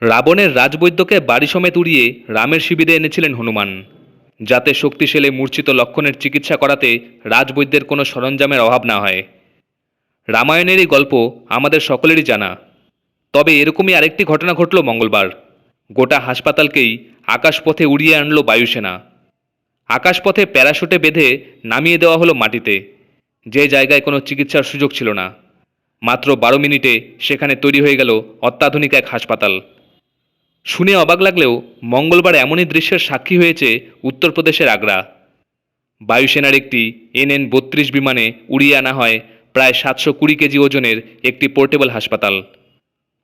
রাবণের রাজবৈদ্যকে বাড়ি সমেত উড়িয়ে রামের শিবিরে এনেছিলেন হনুমান। যাতে শক্তিশালী মূর্ছিত লক্ষণের চিকিৎসা করাতে রাজবৈদ্যের কোনো সরঞ্জামের অভাব না হয়। রামায়ণের এই গল্প আমাদের সকলেরই জানা। তবে এরকমই আরেকটি ঘটনা ঘটল মঙ্গলবার। গোটা হাসপাতালকেই আকাশপথে উড়িয়ে আনলো বায়ুসেনা। আকাশপথে প্যারাশুটে বেঁধে নামিয়ে দেওয়া হলো মাটিতে। যে জায়গায় কোনো চিকিৎসার সুযোগ ছিল না। মাত্র বারো মিনিটে সেখানে তৈরি হয়ে গেল অত্যাধুনিক এক হাসপাতাল। শুনে অবাক লাগলেও মঙ্গলবার এমনই দৃশ্যের সাক্ষী হয়েছে উত্তরপ্রদেশের আগ্রা। বায়ুসেনার একটি এনএন বত্রিশ বিমানে উড়িয়ে আনা হয় প্রায় সাতশো কুড়ি কেজি ওজনের একটি পোর্টেবল হাসপাতাল।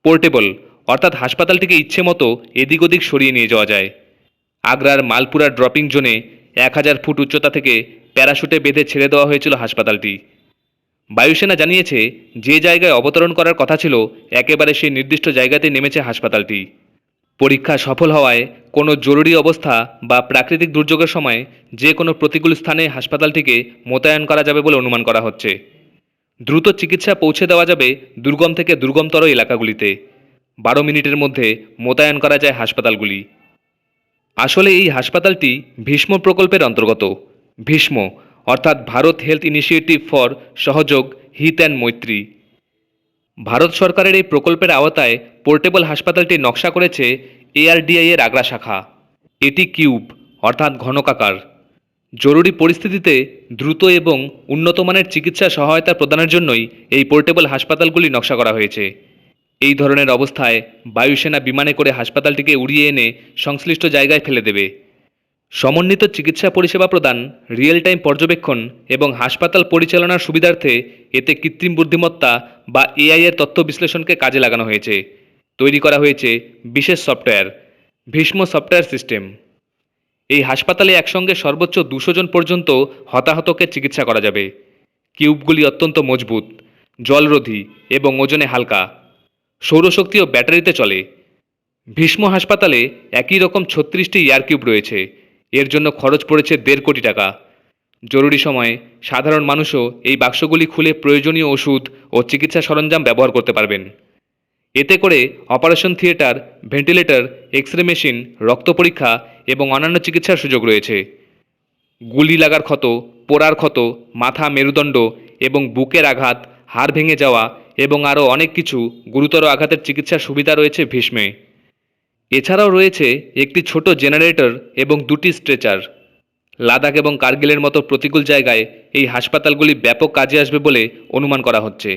পোর্টেবল, অর্থাৎ হাসপাতালটিকে ইচ্ছে মতো এদিক ওদিক সরিয়ে নিয়ে যাওয়া যায়। আগ্রার মালপুরা ড্রপিং জোনে এক হাজার ফুট উচ্চতা থেকে প্যারাশুটে বেঁধে ছেড়ে দেওয়া হয়েছিল হাসপাতালটি। বায়ুসেনা জানিয়েছে, যে জায়গায় অবতরণ করার কথা ছিল, একেবারে সেই নির্দিষ্ট জায়গাতে নেমেছে হাসপাতালটি। পরীক্ষা সফল হওয়ায় কোনো জরুরি অবস্থা বা প্রাকৃতিক দুর্যোগের সময় যে কোনো প্রতিকূল স্থানে হাসপাতালটিকে মোতায়েন করা যাবে বলে অনুমান করা হচ্ছে। দ্রুত চিকিৎসা পৌঁছে দেওয়া যাবে দুর্গম থেকে দুর্গমতর এলাকাগুলিতে। বারো মিনিটের মধ্যে মোতায়েন করা যায় হাসপাতালগুলি। আসলে এই হাসপাতালটি ভীষ্ম প্রকল্পের অন্তর্গত। ভীষ্ম, অর্থাৎ ভারত হেলথ ইনিশিয়েটিভ ফর সহযোগ হিত অ্যান্ড মৈত্রী। ভারত সরকারের এই প্রকল্পের আওতায় পোর্টেবল হাসপাতালটি নকশা করেছে এআরডিআই এর আগ্রা শাখা। এটি কিউব, অর্থাৎ ঘনকাকার। জরুরি পরিস্থিতিতে দ্রুত এবং উন্নতমানের চিকিৎসা সহায়তা প্রদানের জন্যই এই পোর্টেবল হাসপাতালগুলি নকশা করা হয়েছে। এই ধরনের অবস্থায় বায়ুসেনা বিমানে করে হাসপাতালটিকে উড়িয়ে এনে সংশ্লিষ্ট জায়গায় ফেলে দেবে। সমন্বিত চিকিৎসা পরিষেবা প্রদান রিয়েল টাইম পর্যবেক্ষণ এবং হাসপাতাল পরিচালনার সুবিধার্থে এতে কৃত্রিম বুদ্ধিমত্তা বা এআই এর তথ্য বিশ্লেষণকে কাজে লাগানো হয়েছে। তৈরি করা হয়েছে বিশেষ সফটওয়্যার, ভীষ্ম সফটওয়্যার সিস্টেম। এই হাসপাতালে একসঙ্গে সর্বোচ্চ দুশো জন পর্যন্ত হতাহতকে চিকিৎসা করা যাবে। কিউবগুলি অত্যন্ত মজবুত, জলরোধী এবং ওজনে হালকা, সৌরশক্তি ও ব্যাটারিতে চলে। ভীষ্ম হাসপাতালে একই রকম ছত্রিশটি এয়ার কিউব রয়েছে। এর জন্য খরচ পড়েছে দেড় কোটি টাকা। জরুরি সময়ে সাধারণ মানুষও এই বাক্সগুলি খুলে প্রয়োজনীয় ওষুধ ও চিকিৎসা সরঞ্জাম ব্যবহার করতে পারবেন। এতে করে operation theatre, ventilator X ray machine, রক্ত পরীক্ষা এবং অন্যান্য চিকিৎসার সুযোগ রয়েছে। গুলি লাগার ক্ষত, পোড়ার ক্ষত, মাথা মেরুদণ্ড এবং বুকের আঘাত, হাড় ভেঙে যাওয়া এবং আরও অনেক কিছু গুরুতর আঘাতের চিকিৎসার সুবিধা রয়েছে ভীষ্মে। এছাড়াও রয়েছে একটি ছোট জেনারেটর এবং দুটি স্ট্রেচার। লাদাখ এবং কার্গিলের মতো প্রতিকূল জায়গায় এই হাসপাতালগুলি ব্যাপক কাজে আসবে বলে অনুমান করা হচ্ছে।